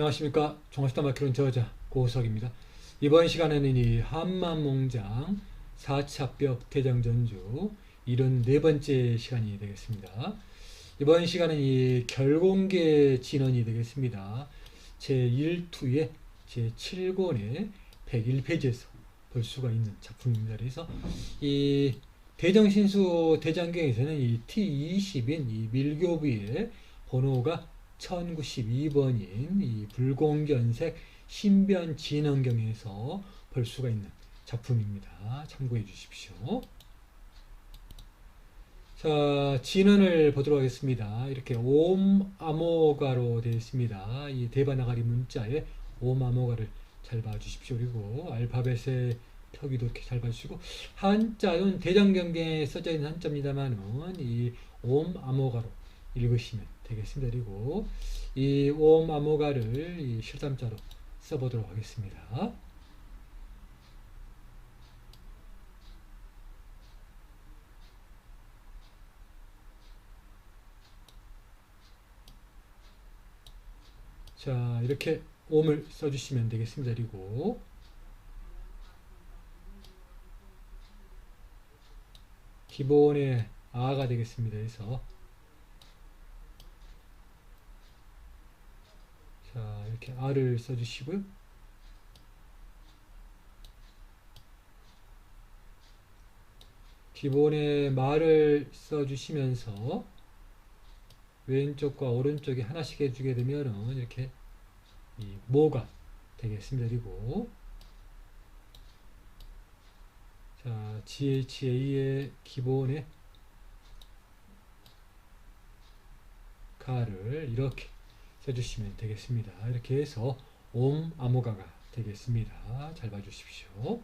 안녕하십니까 종합시다 마크론 저자 고석입니다. 이번 시간에는 이 한만몽장 4차 벽 대장전주 74번째 시간이 되겠습니다. 이번 시간은 이 결공계 진원이 되겠습니다. 제1투의 제7권의 101페이지에서 볼 수가 있는 작품입니다. 그래서 이 대정신수 대장경에서는 이 T20인 이 밀교부의 번호가 1092번인 이 불공견색 신변 진원경에서 볼 수가 있는 작품입니다. 참고해 주십시오. 자, 진원을 보도록 하겠습니다. 이렇게 옴 암호가로 되어 있습니다. 이 대바나가리 문자에 옴 암호가를 잘 봐주십시오. 그리고 알파벳의 표기도 이렇게 잘 봐주시고 한자는 대장경계에 써져 있는 한자입니다만은 이 옴 암호가로 읽으시면 되겠습니다. 그리고 이옴 암호가를 이 실담자로 써보도록 하겠습니다. 자 이렇게 옴을 써주시면 되겠습니다. 그리고 기본의 아가 되겠습니다. 그래서 자 이렇게 R을 써주시고요. 기본의 말을 써주시면서 왼쪽과 오른쪽에 하나씩 해주게 되면은 이렇게 이 모가 되겠습니다. 그리고 자 GHA의 기본의 가를 이렇게 써주시면 되겠습니다. 이렇게 해서 옴 암호가가 되겠습니다. 잘 봐주십시오.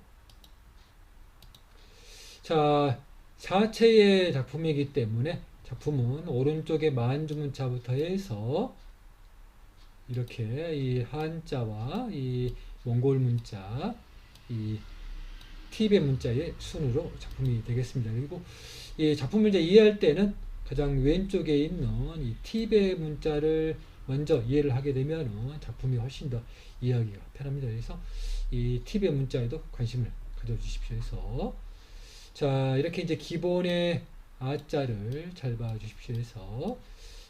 자, 사체의 작품이기 때문에 작품은 오른쪽에 만 주문자부터 해서 이렇게 이 한자와 이 몽골 문자, 이 티베 문자의 순으로 작품이 되겠습니다. 그리고 이 작품을 이제 이해할 때는 가장 왼쪽에 있는 이 티베 문자를 먼저 이해를 하게 되면 작품이 훨씬 더 이해하기가 편합니다. 그래서 이 팁의 문자에도 관심을 가져주십시오. 해서 자 이렇게 이제 기본의 아자를 잘 봐주십시오. 해서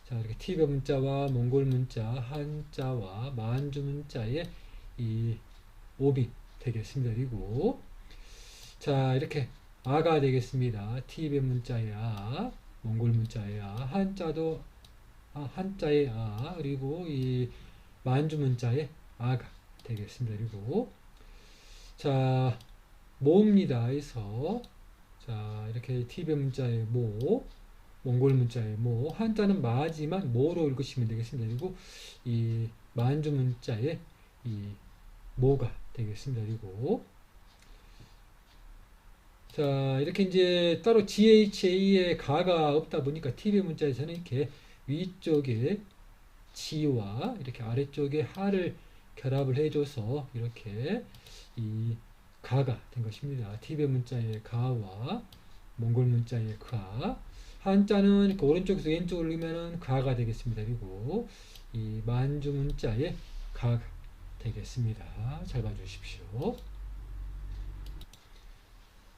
자 이렇게 팁의 문자와 몽골 문자, 한자와 만주 문자의 이 오비 되겠습니다. 그리고 자 이렇게 아가 되겠습니다. 문자의 아, 몽골 문자의 아, 한자도 아, 한자의 아 그리고 이 만주 문자의 아가 되겠습니다. 그리고 자 모입니다. 해서 자 이렇게 티베 문자의 모 몽골 문자의 모 한자는 마지만 모로 읽으시면 되겠습니다. 그리고 이 만주 문자의 이 모가 되겠습니다. 그리고 자 이렇게 이제 따로 GHA의 가가 없다 보니까 TV 문자에서는 이렇게 위쪽에 지와 이렇게 아래쪽에 하를 결합을 해줘서 이렇게 이 가가 된 것입니다. 티베 문자의 가와 몽골 문자의 가 한자는 이렇게 오른쪽에서 왼쪽으로 읽으면 가가 되겠습니다. 그리고 이 만주 문자의 가가 되겠습니다. 잘 봐주십시오.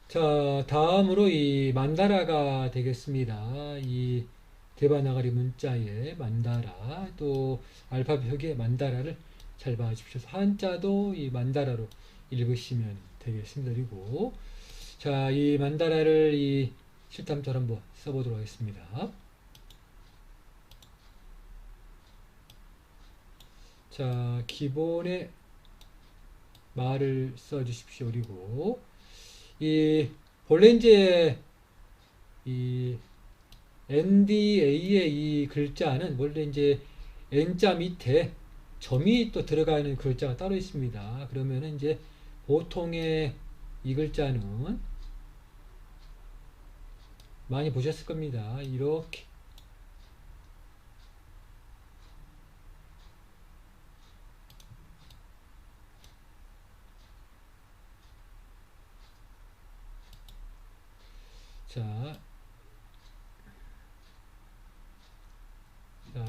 자 다음으로 이 만다라가 되겠습니다. 이 대바나가리 문자의 만다라 또 알파벳 표기의 만다라를 잘 봐주십시오. 한자도 이 만다라로 읽으시면 되겠습니다. 그리고 자 이 만다라를 이 실탐처럼 한번 써보도록 하겠습니다. 자 기본의 말을 써주십시오. 그리고 이 본래 이제 이 NDA의 이 글자는 원래 이제 N자 밑에 점이 또 들어가는 글자가 따로 있습니다. 그러면 이제 보통의 이 글자는 많이 보셨을 겁니다. 이렇게 자,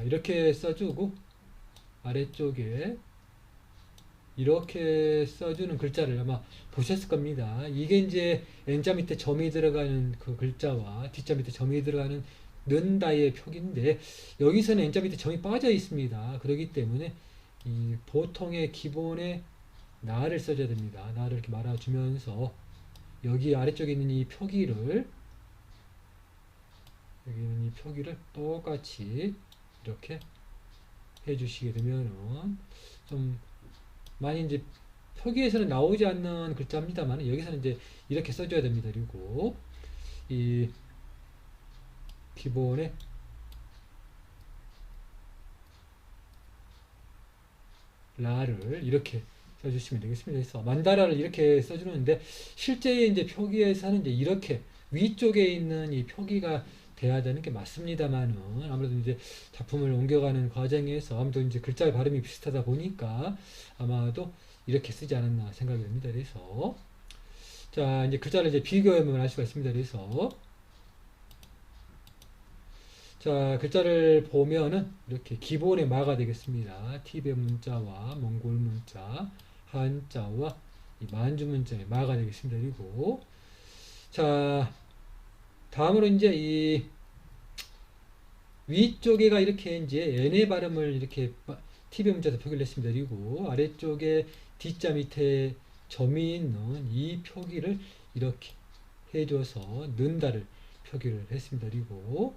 이렇게 써주고 아래쪽에 이렇게 써주는 글자를 아마 보셨을 겁니다. 이게 이제 N자 밑에 점이 들어가는 그 글자와 D자 밑에 점이 들어가는 는다의 표기인데 여기서는 N자 밑에 점이 빠져 있습니다. 그렇기 때문에 이 보통의 기본의 나를 써줘야 됩니다. 나를 이렇게 말아주면서 여기 아래쪽에 있는 이 표기를 여기 있는 이 표기를 똑같이 이렇게 해주시게 되면은 좀 많이 이제 표기에서는 나오지 않는 글자입니다만 여기서는 이제 이렇게 써줘야 됩니다. 그리고 이 기본의 라를 이렇게 써주시면 되겠습니다. 그래서 만다라를 이렇게 써주는데 실제 이제 표기에서는 이제 이렇게 위쪽에 있는 이 표기가 돼야 되는 게 맞습니다만은 아무래도 이제 작품을 옮겨가는 과정에서 아무래도 이제 글자의 발음이 비슷하다 보니까 아마도 이렇게 쓰지 않았나 생각이 됩니다. 그래서 자 이제 글자를 이제 비교해 보면 알 수가 있습니다. 그래서 자 글자를 보면은 이렇게 기본의 마가 되겠습니다. 티베 문자와 몽골 문자, 한자와 이 만주 문자의 마가 되겠습니다. 그리고 자 다음으로 이제 이 위쪽에가 이렇게 이제 n의 발음을 이렇게 티베 문자에서 표기를 했습니다. 그리고 아래쪽에 D자 밑에 점이 있는 이 표기를 이렇게 해줘서 는다를 표기를 했습니다. 그리고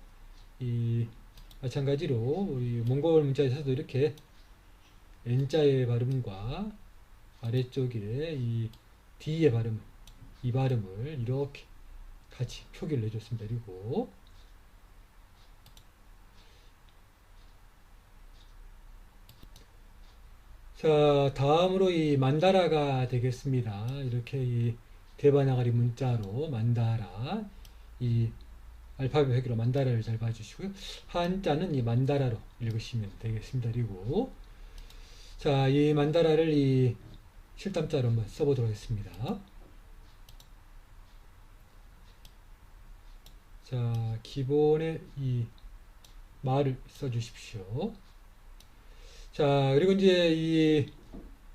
이 마찬가지로 우리 몽골 문자에서도 이렇게 N자의 발음과 아래쪽에 이 D의 발음, 이 발음을 이렇게 같이 표기를 해줬습니다. 그리고 자 다음으로 이 만다라가 되겠습니다. 이렇게 이 대바나가리 문자로 만다라 이 알파벳 회기로 만다라를 잘 봐주시고요. 한자는 이 만다라로 읽으시면 되겠습니다. 그리고 자 이 만다라를 이 실담자로 한번 써보도록 하겠습니다. 자, 기본의 이 말을 써주십시오. 자, 그리고 이제 이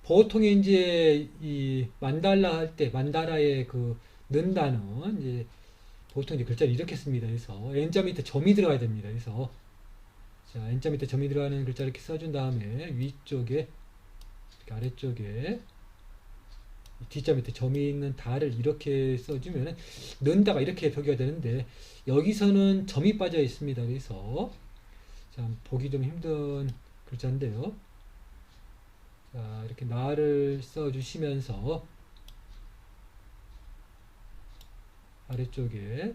보통에 이제 이 만달라 할 때 만다라의 그 는다는 이제 보통 이제 글자를 이렇게 씁니다. 그래서 n자 밑에 점이 들어가야 됩니다. 그래서 자, n자 밑에 점이 들어가는 글자 이렇게 써준 다음에 위쪽에 이렇게 아래쪽에 D자 밑에 점이 있는 다를 이렇게 써주면 는다가 이렇게 표기가 되는데 여기서는 점이 빠져 있습니다. 그래서 자, 보기 좀 힘든 글자인데요. 자, 이렇게 나를 써주시면서 아래쪽에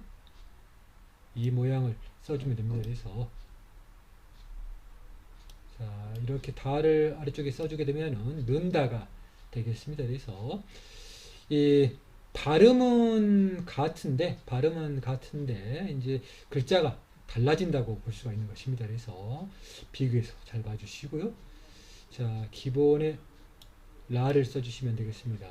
이 모양을 써주면 됩니다. 그래서 자, 이렇게 다를 아래쪽에 써주게 되면은 는다가 되겠습니다. 그래서 이 발음은 같은데 발음은 같은데 이제 글자가 달라진다고 볼 수가 있는 것입니다. 그래서 비교해서 잘 봐주시고요. 자 기본의 라를 써주시면 되겠습니다.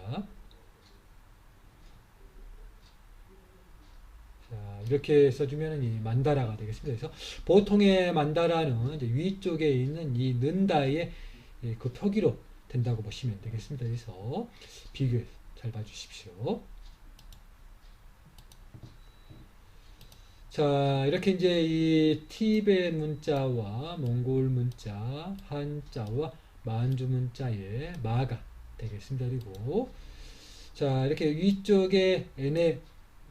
자 이렇게 써주면 이 만다라가 되겠습니다. 그래서 보통의 만다라는 위쪽에 있는 이 는다의 그 표기로 된다고 보시면 되겠습니다. 그래서 비교해 잘 봐주십시오. 자, 이렇게 이제 이 티베 문자와 몽골 문자, 한자와 만주 문자의 마가 되겠습니다. 그리고 자, 이렇게 위쪽에 n의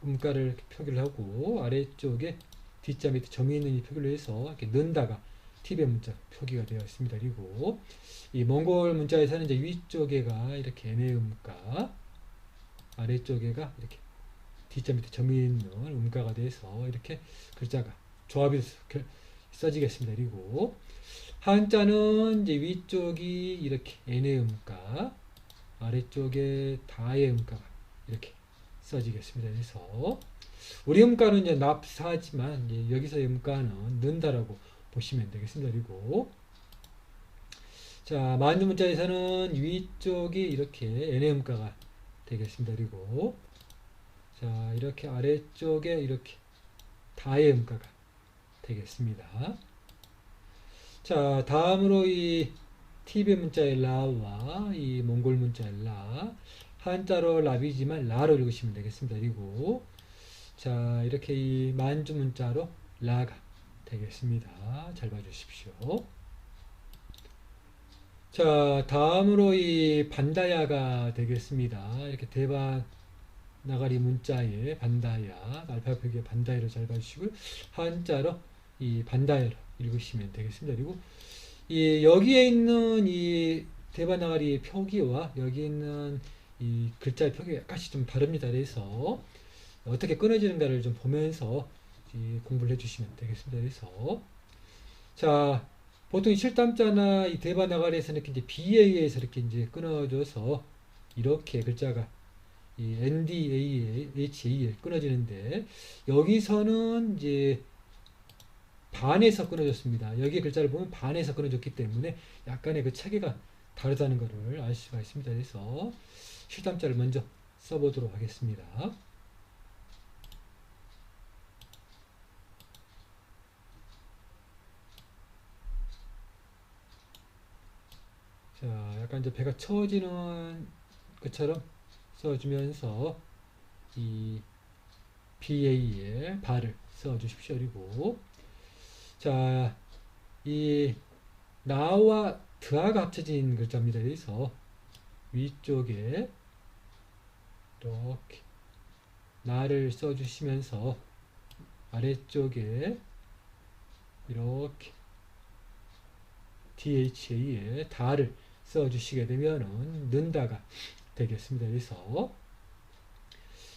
음가를 표기를 하고 아래쪽에 뒷자 밑에 점이 있는 이 표기를 해서 이렇게 넣는다가 티베 문자 표기가 되어 있습니다. 그리고 이 몽골 문자에서는 이제 위쪽에가 이렇게 n의 음가, 아래쪽에가 이렇게 D자 밑에 점이 있는 음가가 돼서 이렇게 글자가 조합이 써지겠습니다. 그리고 한자는 이제 위쪽이 이렇게 n의 음가, 아래쪽에 다의 음가가 이렇게 써지겠습니다. 그래서 우리 음가는 이제 납사지만 이제 여기서의 음가는 는다라고 보시면 되겠습니다. 그리고 자 만주 문자에서는 위쪽이 이렇게 n의 음가가 되겠습니다. 그리고 자 이렇게 아래쪽에 이렇게 다의 음가가 되겠습니다. 자 다음으로 이 티베 문자의 라와 이 몽골 문자의 라 한자로 라비지만 라로 읽으시면 되겠습니다. 그리고 자 이렇게 이 만주 문자로 라가 되겠습니다. 잘 봐주십시오. 자 다음으로 이 반다야가 되겠습니다. 이렇게 대반 나가리 문자의 반다야 알파벳의 반다야를 잘 봐주시고요. 한자로 이 반다야로 읽으시면 되겠습니다. 그리고 이 여기에 있는 이 대바나가리 표기와 여기 있는 이 글자의 표기가 약간씩 좀 다릅니다. 그래서 어떻게 끊어지는가를 좀 보면서 이 공부를 해주시면 되겠습니다. 그래서 자 보통 이 실담자나 이 대바나가리에서는 이렇게 이제 B에 의해서 이렇게 이제 끊어져서 이렇게 글자가 이 NDA, HA에 끊어지는데 여기서는 이제 반에서 끊어졌습니다. 여기 글자를 보면 반에서 끊어졌기 때문에 약간의 그 체계가 다르다는 것을 알 수가 있습니다. 그래서 실담자를 먼저 써보도록 하겠습니다. 자, 약간 이제 배가 처지는 것처럼 써주면서 이 BA의 발을 써주십시오. 그리고 자, 이 나와 드아가 합쳐진 글자입니다. 그래서 위쪽에 이렇게 나를 써주시면서 아래쪽에 이렇게 DHA에 다를 써주시게 되면은 는다가 되겠습니다. 그래서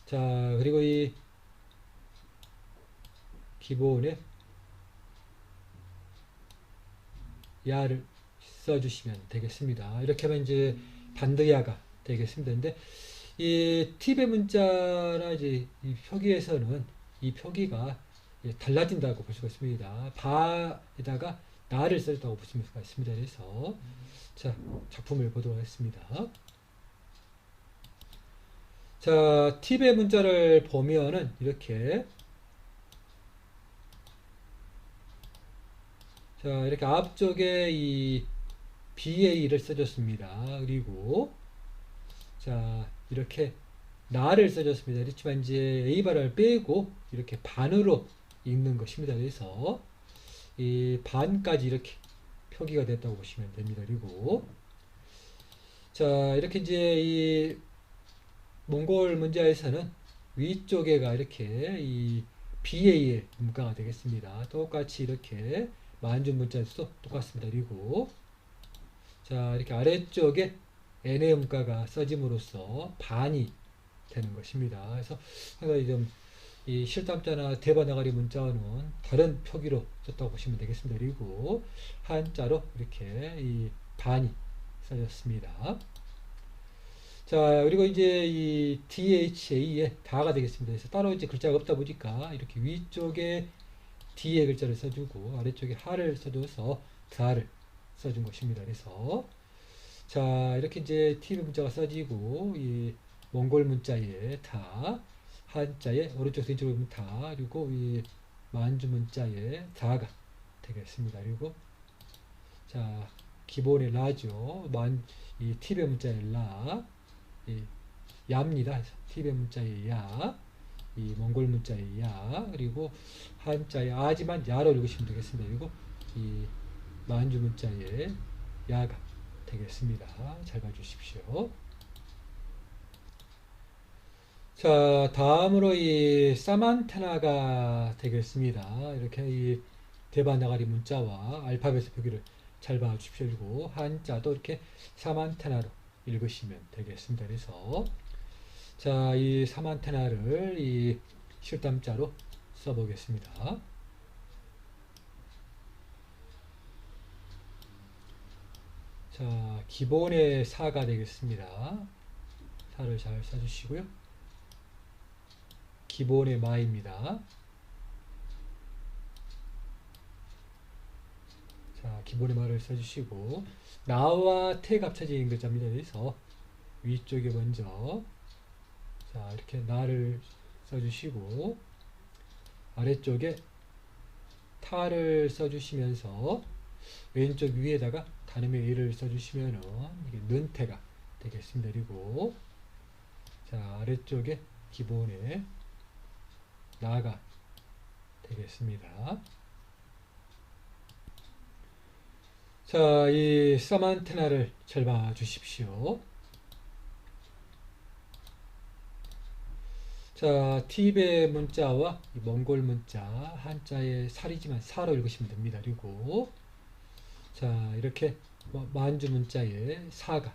자 그리고 이 기본에 야를 써주시면 되겠습니다. 이렇게 하면 이제 반드야가 되겠습니다. 근데 이 팁의 문자나 이제 이 표기에서는 이 표기가 달라진다고 볼 수가 있습니다. 바에다가 나를 썼다고 볼 수가 있습니다. 그래서 자 작품을 보도록 하겠습니다. 자 팁의 문자를 보면은 이렇게 자 이렇게 앞쪽에 이 BA를 써줬습니다. 그리고 자 이렇게 나를 써줬습니다. 그렇지만 이제 A 발을 빼고 이렇게 반으로 읽는 것입니다. 그래서 이 반까지 이렇게 표기가 됐다고 보시면 됩니다. 그리고 자 이렇게 이제 이 몽골 문자에서는 위쪽에가 이렇게 이 BA의 문가가 되겠습니다. 똑같이 이렇게 만준 문자에서도 똑같습니다. 그리고 자 이렇게 아래쪽에 n의 문가가 써짐으로써 반이 되는 것입니다. 그래서 상당히 좀 이 실담자나 대바나가리 문자는 다른 표기로 썼다고 보시면 되겠습니다. 그리고 한자로 이렇게 이 반이 써졌습니다. 자 그리고 이제 이 DHA의 다가 되겠습니다. 그래서 따로 이제 글자가 없다 보니까 이렇게 위쪽에 D의 글자를 써주고 아래쪽에 하를 써줘서 다를 써준 것입니다. 그래서 자 이렇게 이제 TV 문자가 써지고 이 몽골 문자에 다 한자에 오른쪽에서 왼쪽으로 보면 다 그리고 이 만주 문자에 다가 되겠습니다. 그리고 자 기본의 라죠. 만이 티베 문자의 라, 이 야입니다. 티베 문자의 야, 이 몽골 문자의 야, 그리고 한자의 아지만 야로 읽으시면 되겠습니다. 그리고 이 만주 문자의 야가 되겠습니다. 잘 봐주십시오. 자, 다음으로 이 사만테나가 되겠습니다. 이렇게 이 대바 나가리 문자와 알파벳 표기를 잘 봐주십시오. 그리고 한자도 이렇게 사만테나로 읽으시면 되겠습니다. 그래서 자, 이 사만테나를 이 실담자로 써보겠습니다. 자, 기본의 사가 되겠습니다. 사를 잘 써주시고요. 기본의 마입니다. 자, 기본의 말을 써주시고 나와 태가 합쳐진 글자입니다. 그래서 위쪽에 먼저 자 이렇게 나를 써주시고 아래쪽에 타를 써주시면서 왼쪽 위에다가 단음의 A를 써주시면은 이게 는태가 되겠습니다. 그리고 자 아래쪽에 기본에 나가 되겠습니다. 자, 이 서만테나를 잘 봐주십시오. 자, 팁의 문자와 이 몽골 문자 한자의 살이지만 사로 읽으시면 됩니다. 그리고 자, 이렇게 뭐 만주 문자의 사가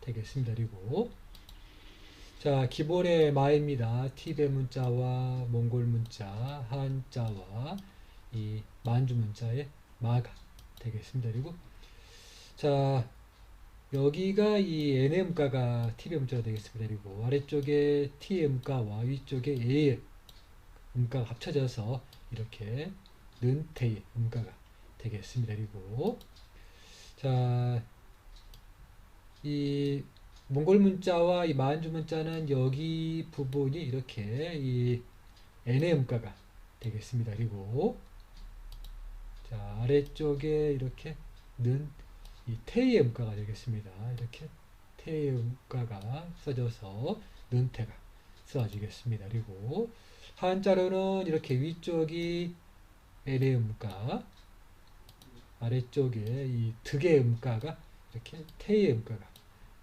되겠습니다. 그리고 자, 기본의 마입니다. 팁의 문자와 몽골 문자, 한자와 이 만주 문자의 마가 되겠습니다. 그리고 자, 여기가 이 n의 음가가 t의 문자가 되겠습니다. 그리고 아래쪽에 t의 음가와 위쪽에 a의 음가가 합쳐져서 이렇게 는태의 음가가 되겠습니다. 그리고 자, 이 몽골 문자와 이 만주 문자는 여기 부분이 이렇게 이 n의 음가가 되겠습니다. 그리고 자, 아래쪽에 이렇게 는 이 태의 음가가 되겠습니다. 이렇게 태의 음가가 써져서 는태가 써지겠습니다. 그리고 한자로는 이렇게 위쪽이 n의 음가, 아래쪽에 이 득의 음가가 이렇게 태의 음가가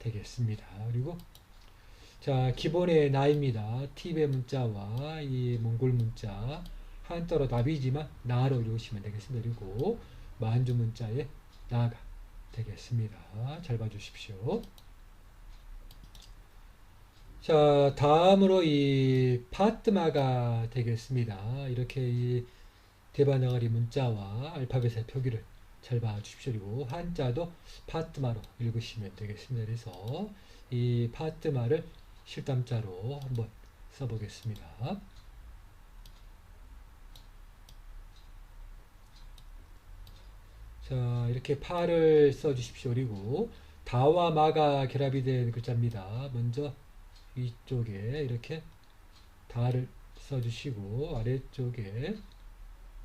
되겠습니다. 그리고 자 기본의 나입니다. 팁의 문자와 이 몽골 문자 한자로 답이지만 나로 읽으시면 되겠습니다. 그리고 만주 문자의 나가 되겠습니다. 잘 봐주십시오. 자, 다음으로 이 파트마가 되겠습니다. 이렇게 이 대바나가리 문자와 알파벳의 표기를 잘 봐주십시오. 그리고 한자도 파트마로 읽으시면 되겠습니다. 그래서 이 파트마를 실담자로 한번 써보겠습니다. 자, 이렇게 파를 써주십시오. 그리고 다와 마가 결합이 된 글자입니다. 먼저 위쪽에 이렇게 다를 써주시고 아래쪽에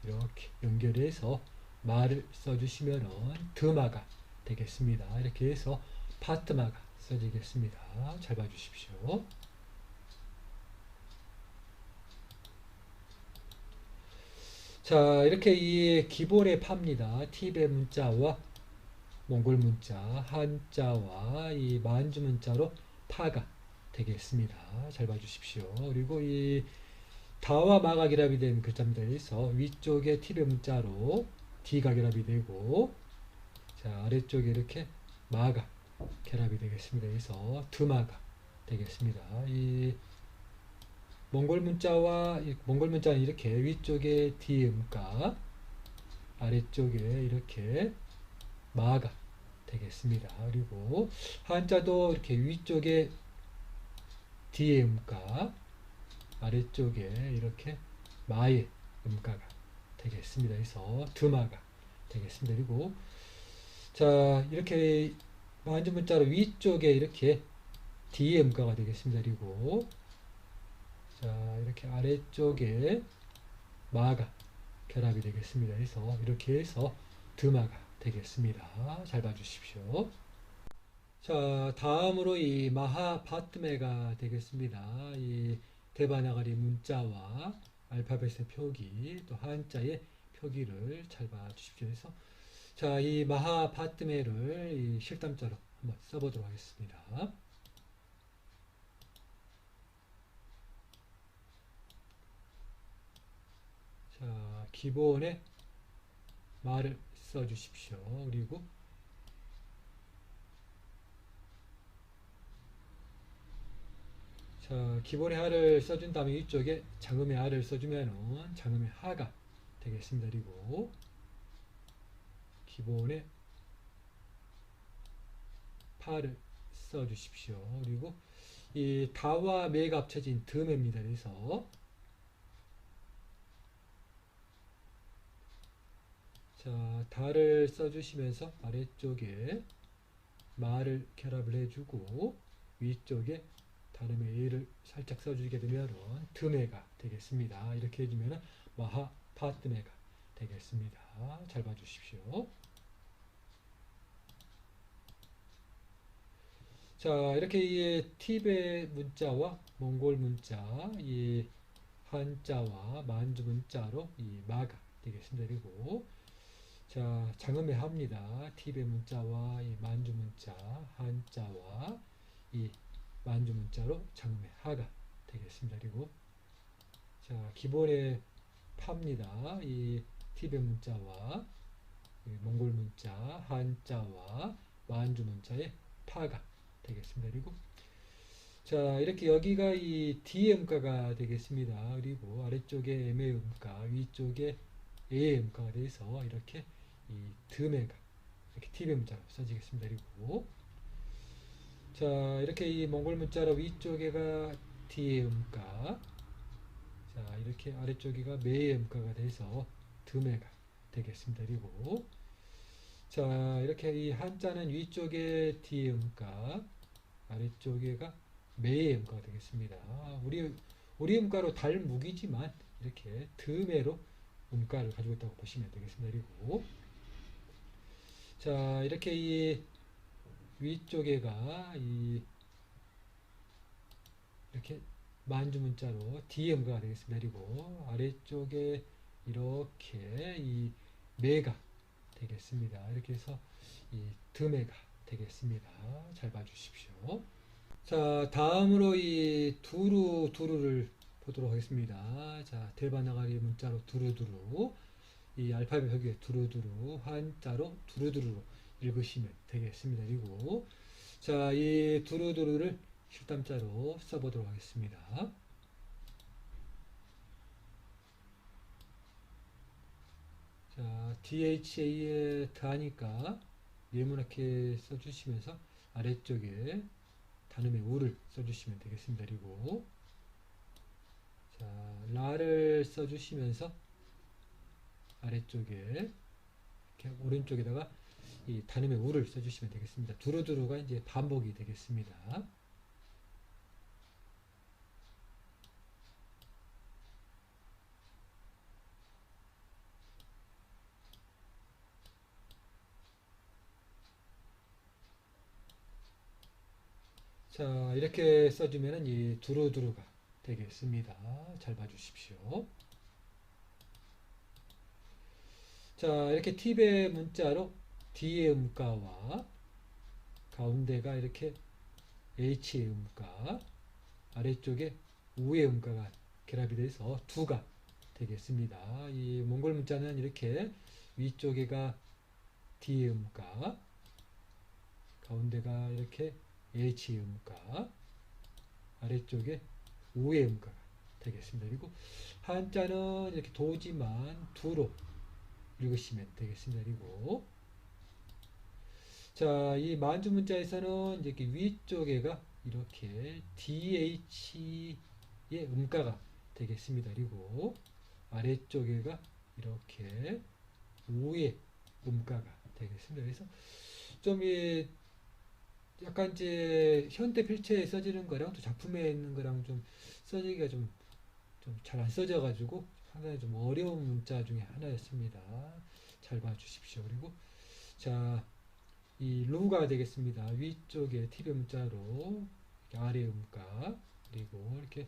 이렇게 연결해서 마를 써주시면은 드마가 되겠습니다. 이렇게 해서 파트마가 써지겠습니다. 잘 봐주십시오. 자, 이렇게 이 기본의 파입니다. 팁의 문자와 몽골 문자, 한자와 이 만주 문자로 파가 되겠습니다. 잘 봐주십시오. 그리고 이 다와 마가 결합이 된 글자입니다. 그래서 위쪽에 팁의 문자로 D가 결합이 되고 자 아래쪽에 이렇게 마가 결합이 되겠습니다. 그래서 드마가 되겠습니다. 이 몽골 문자와 몽골 문자는 이렇게 위쪽에 D 음가 아래쪽에 이렇게 마가 되겠습니다. 그리고 한자도 이렇게 위쪽에 D의 음가 아래쪽에 이렇게 마의 음가가 되겠습니다. 그래서 드마가 되겠습니다. 그리고 자 이렇게 만주 문자로 위쪽에 이렇게 D의 음가가 되겠습니다. 그리고 자 이렇게 아래쪽에 마가 결합이 되겠습니다. 그래서 이렇게 해서 드마가 되겠습니다. 잘 봐주십시오. 자 다음으로 이 마하파트메가 되겠습니다. 이 대바나가리 문자와 알파벳의 표기 또 한자의 표기를 잘 봐주십시오. 그래서 자이 마하파트메를 이 실담자로 한번 써보도록 하겠습니다. 자, 기본에 말을 써주십시오. 그리고 자, 기본의 하를 써준 다음에 이쪽에 장음의 하를 써주면은 장음의 하가 되겠습니다. 그리고 기본에 파를 써주십시오. 그리고 이 다와 매가 합쳐진 듬입니다. 그래서 자, 다를 써주시면서 아래쪽에 마를 결합을 해주고 위쪽에 발음의 예를 살짝 써주게 되면 드메가 되겠습니다. 이렇게 해주면 마하파트메가 되겠습니다. 잘 봐주십시오. 자 이렇게 이 티베 문자와 몽골 문자 이 한자와 만주 문자로 이 마가 되겠습니다. 그리고 자 장음에 합니다. 티베 문자와 이 만주 문자 한자와 이 만주 문자로 장음에 하가 되겠습니다. 그리고 자, 기본에 팝니다. 이 팁의 문자와 이 몽골 문자, 한자와 만주 문자의 파가 되겠습니다. 그리고 자 이렇게 여기가 이 D의 음가가 되겠습니다. 그리고 아래쪽에 M의 음가, 위쪽에 A의 음가가 돼서 이렇게 이 드메가 이렇게 T의 문자로 써지겠습니다. 그리고 자 이렇게 이 몽골 문자로 위쪽에가 D의 음가, 자 이렇게 아래쪽에가 메의 음가가 돼서 드메가 되겠습니다. 그리고 자 이렇게 이 한자는 위쪽에 D의 음가 아래쪽에가 매의 음가가 되겠습니다. 우리 우리 음가로 달묵이지만 이렇게 드매로 음가를 가지고 있다고 보시면 되겠습니다. 그리고 자 이렇게 이 위쪽에가 이 이렇게 만주 문자로 D 음가가 되겠습니다. 그리고 아래쪽에 이렇게 이 매가 되겠습니다. 이렇게 해서 이 드매가 되겠습니다. 잘 봐주십시오. 자, 다음으로 이 두루 두루를 보도록 하겠습니다. 자, 대바나가리 문자로 두루두루, 이 알파벳 벽에 두루두루, 한자로 두루두루로 읽으시면 되겠습니다. 그리고 자, 이 두루두루를 실담자로 써보도록 하겠습니다. 자, DHA에 다니까 네모나게 써주시면서 아래쪽에 단음의 우를 써주시면 되겠습니다. 그리고 자 라를 써주시면서 아래쪽에 이렇게 오른쪽에다가 이 단음의 우를 써주시면 되겠습니다. 두루두루가 이제 반복이 되겠습니다. 자, 이렇게 써주면은 이 두루두루가 되겠습니다. 잘 봐주십시오. 자, 이렇게 팁의 문자로 D의 음가와 가운데가 이렇게 H의 음가, 아래쪽에 우의 음가가 결합이 돼서 두가 되겠습니다. 이 몽골 문자는 이렇게 위쪽에가 D의 음가, 가운데가 이렇게 H 음가 아래쪽에 우의 음가가 되겠습니다. 그리고 한자는 이렇게 도지만 두로 읽으시면 되겠습니다. 그리고 자, 이 만주 문자에서는 이렇게 위쪽에가 이렇게 DH의 음가가 되겠습니다. 그리고 아래쪽에가 이렇게 우의 음가가 되겠습니다. 그래서 좀 이 약간 이제 현대 필체에 써지는 거랑 또 작품에 있는 거랑 좀 써지기가 좀 좀 잘 안 써져 가지고 하나의 좀 어려운 문자 중에 하나였습니다. 잘 봐주십시오. 그리고 자, 이 루가 되겠습니다. 위쪽에 티베 문자로 아래 음가 그리고 이렇게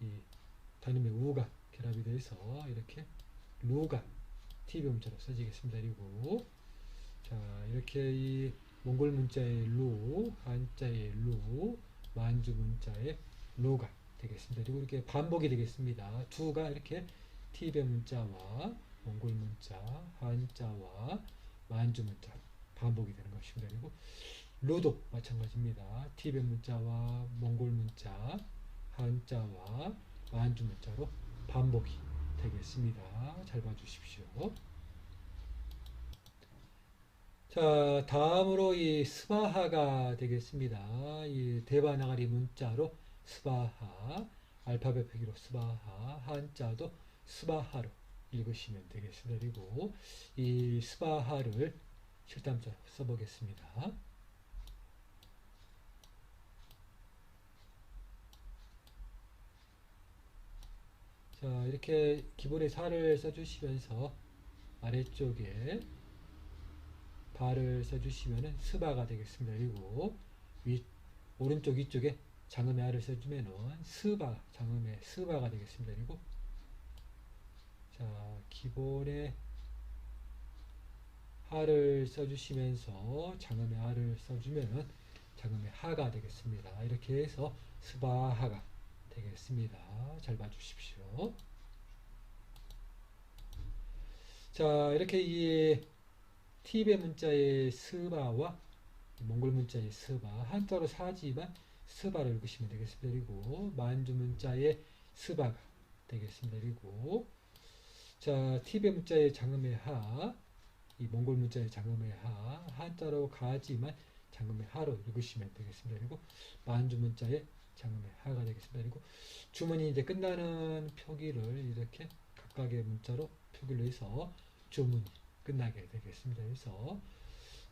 이 단음의 우가 결합이 돼서 이렇게 루가 티베 문자로 써지겠습니다. 그리고 자, 이렇게 이 몽골 문자의 루, 한자의 루, 만주 문자의 루가 되겠습니다. 그리고 이렇게 반복이 되겠습니다. 두가 이렇게 티베 문자와 몽골 문자, 한자와 만주 문자 반복이 되는 것입니다. 그리고 루도 마찬가지입니다. 티베 문자와 몽골 문자, 한자와 만주 문자로 반복이 되겠습니다. 잘 봐주십시오. 자, 다음으로 이 스바하가 되겠습니다. 이 대바나가리 문자로 스바하, 알파벳 표기로 스바하, 한자도 스바하로 읽으시면 되겠습니다. 그리고 이 스바하를 실담자로 써보겠습니다. 자, 이렇게 기본의 살을 써주시면서 아래쪽에 발을 써주시면은 스바가 되겠습니다. 그리고 위 오른쪽 위쪽에 장음의 하를 써주면은 스바 장음의 스바가 되겠습니다. 그리고 자 기본에 하를 써주시면서 장음의 하를 써주면은 장음의 하가 되겠습니다. 이렇게 해서 스바하가 되겠습니다. 잘 봐주십시오. 자 이렇게 이 티베 문자의 스바와 몽골 문자의 스바 한자로 사지만 스바를 읽으시면 되겠습니다. 그리고 만주 문자의 스바가 되겠습니다. 그리고 자 티베 문자의 장음의 하, 이 몽골 문자의 장음의 하 한자로 가지만 장음의 하로 읽으시면 되겠습니다. 그리고 만주 문자의 장음의 하가 되겠습니다. 그리고 주문이 이제 끝나는 표기를 이렇게 각각의 문자로 표기를 해서 주문이 끝나게 되겠습니다. 그래서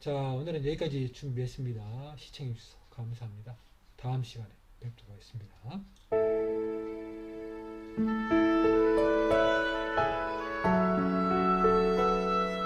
자 오늘은 여기까지 준비했습니다. 시청해 주셔서 감사합니다. 다음 시간에 뵙도록 하겠습니다.